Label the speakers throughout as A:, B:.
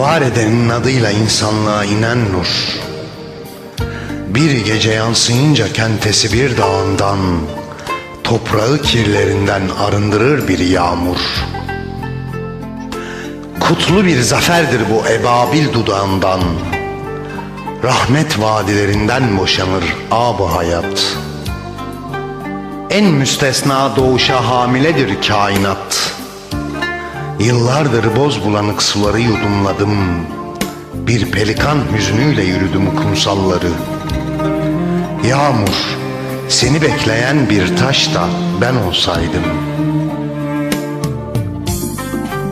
A: Var edenin adıyla insanlığa inen nur. Bir gece yansıyınca kentesi bir dağından Toprağı kirlerinden arındırır bir yağmur. Kutlu bir zaferdir bu ebabil dudağından. Rahmet vadilerinden boşanır ab hayat. En müstesna doğuşa hamiledir kainat Yıllardır boz bulanık suları yudumladım. Bir pelikan hüznüyle yürüdüm kumsalları. Yağmur seni bekleyen bir taş da ben olsaydım.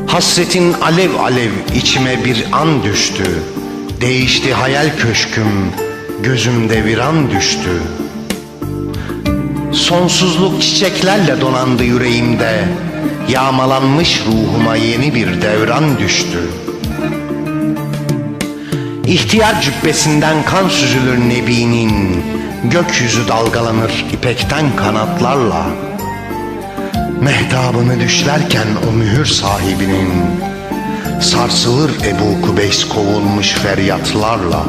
A: Hasretin alev alev içime bir an düştü. Değişti hayal köşküm gözümde bir an düştü. Sonsuzluk çiçeklerle donandı yüreğimde Yağmalanmış ruhuma yeni bir devran düştü. İhtiyar cübbesinden kan süzülür nebinin Gökyüzü dalgalanır ipekten kanatlarla. Mehtabını düşlerken o mühür sahibinin Sarsılır Ebu Kubeys kovulmuş feryatlarla.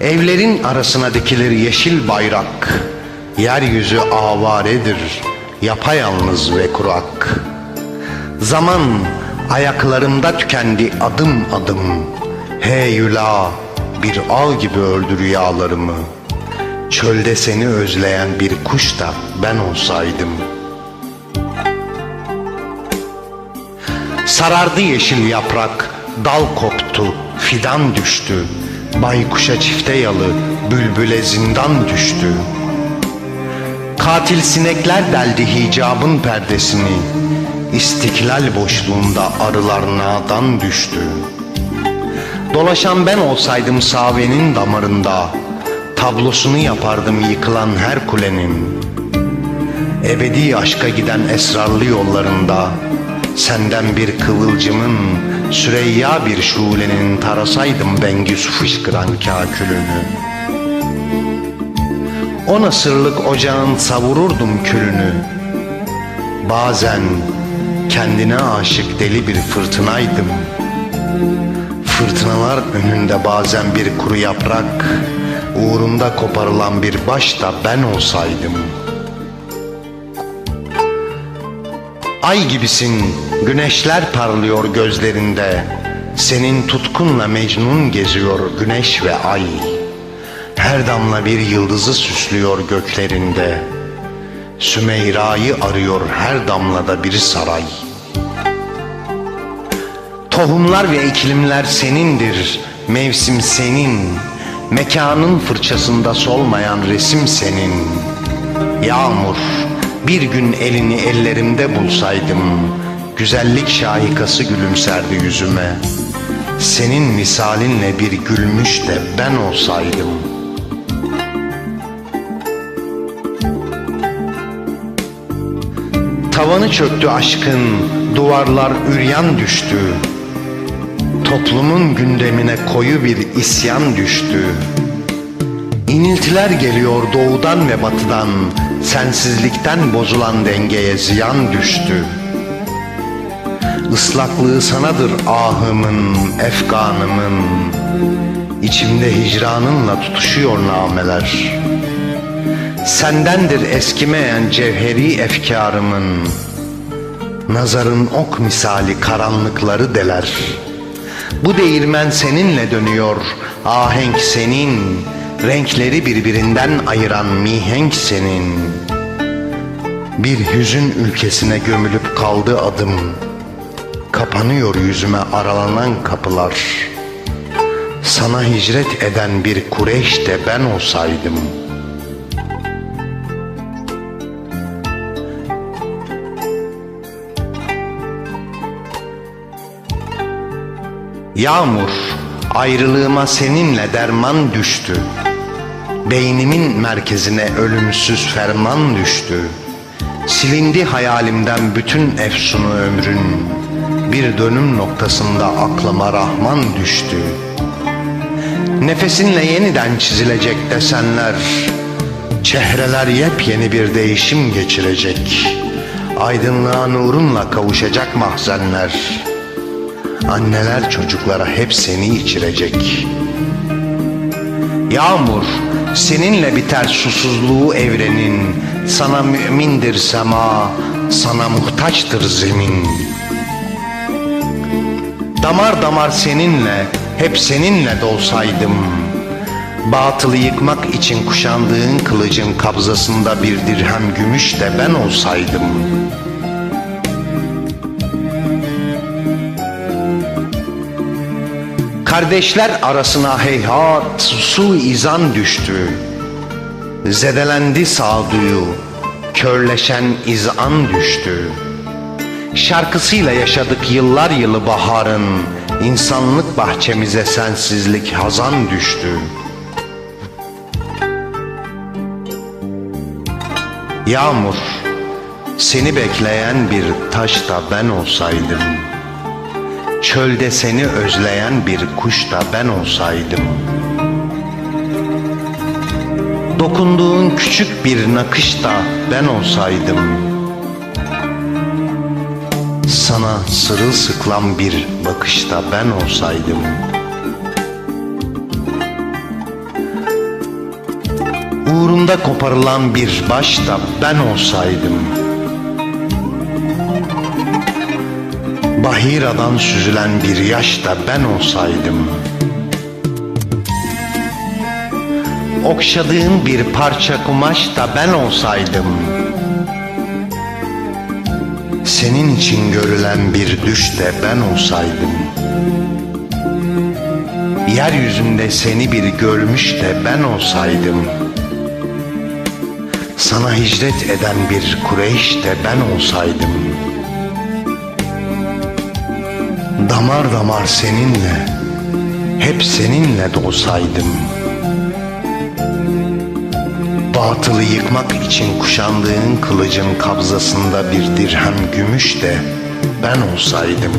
A: Evlerin arasına dikilir yeşil bayrak Yeryüzü avaredir yapayalnız ve kurak. Zaman ayaklarımda tükendi adım adım. Heyula bir ağ gibi ördü rüyalarımı. Çölde seni özleyen bir kuş da ben olsaydım. Sarardı yeşil yaprak, dal koptu, fidan düştü. Baykuşa çifte yalı, bülbüle zindan düştü Katil sinekler deldi hicabın perdesini. İstiklal boşluğunda arılar nadan düştü. Dolaşan ben olsaydım savenin damarında Tablosunu yapardım yıkılan her kulenin. Ebedi aşka giden esrarlı yollarında Senden bir kıvılcımın Süreyya bir şulenin Tarasaydım Bengüs fışkıran kakülünü O nasırlık ocağın savururdum külünü. Bazen kendine aşık deli bir fırtınaydım. Fırtınalar önünde bazen bir kuru yaprak Uğrunda koparılan bir baş da ben olsaydım. Ay gibisin, güneşler parlıyor gözlerinde. Senin tutkunla Mecnun geziyor güneş ve ay Her damla bir yıldızı süslüyor göklerinde. Sümeyra'yı arıyor her damlada bir saray. Tohumlar ve iklimler senindir, mevsim senin. Mekanın fırçasında solmayan resim senin. Yağmur, bir gün elini ellerimde bulsaydım Güzellik şahikası gülümserdi yüzüme. Senin misalinle bir gülmüş de ben olsaydım Tavanı çöktü aşkın, duvarlar üryan düştü. Toplumun gündemine koyu bir isyan düştü. İniltiler geliyor doğudan ve batıdan Sensizlikten bozulan dengeye ziyan düştü. Islaklığı sanadır ahımın, efkanımın İçimde hicranınla tutuşuyor nameler Sendendir eskimeyen cevheri efkarımın. Nazarın ok misali karanlıkları deler. Bu değirmen seninle dönüyor Ahenk senin. Renkleri birbirinden ayıran mihenk senin. Bir hüzün ülkesine gömülüp kaldı adım. Kapanıyor yüzüme aralanan kapılar. Sana hicret eden bir Kureyş de ben olsaydım Yağmur, ayrılığıma seninle derman düştü. Beynimin merkezine ölümsüz ferman düştü. Silindi hayalimden bütün efsunu ömrün. Bir dönüm noktasında aklıma Rahman düştü. Nefesinle yeniden çizilecek desenler. Çehreler yepyeni bir değişim geçirecek. Aydınlığa nurunla kavuşacak mahzenler. Anneler çocuklara hep seni içirecek. Yağmur, seninle biter susuzluğu evrenin. Sana mümindir sema, sana muhtaçtır zemin. Damar damar seninle, hep seninle dolsaydım. Batılı yıkmak için kuşandığın kılıcın kabzasında bir dirhem gümüş de ben olsaydım. Kardeşler arasına heyhat su izan düştü. Zedelendi sağduyu, körleşen izan düştü. Şarkısıyla yaşadık yıllar yılı baharın, insanlık bahçemize sensizlik hazan düştü. Yağmur, seni bekleyen bir taş da ben olsaydım. Çölde seni özleyen bir kuş da ben olsaydım. Dokunduğun küçük bir nakış da ben olsaydım. Sana sırılsıklam bir bakışta ben olsaydım. Uğrunda koparılan bir baş da ben olsaydım. Bahiradan süzülen bir yaş da ben olsaydım. Okşadığın bir parça kumaş da ben olsaydım. Senin için görülen bir düş de ben olsaydım. Yeryüzünde seni bir görmüş de ben olsaydım. Sana hicret eden bir Kureyş de ben olsaydım. Damar damar seninle, hep seninle dolsaydım. Batılı yıkmak için kuşandığın kılıcın kabzasında bir dirhem gümüş de ben olsaydım.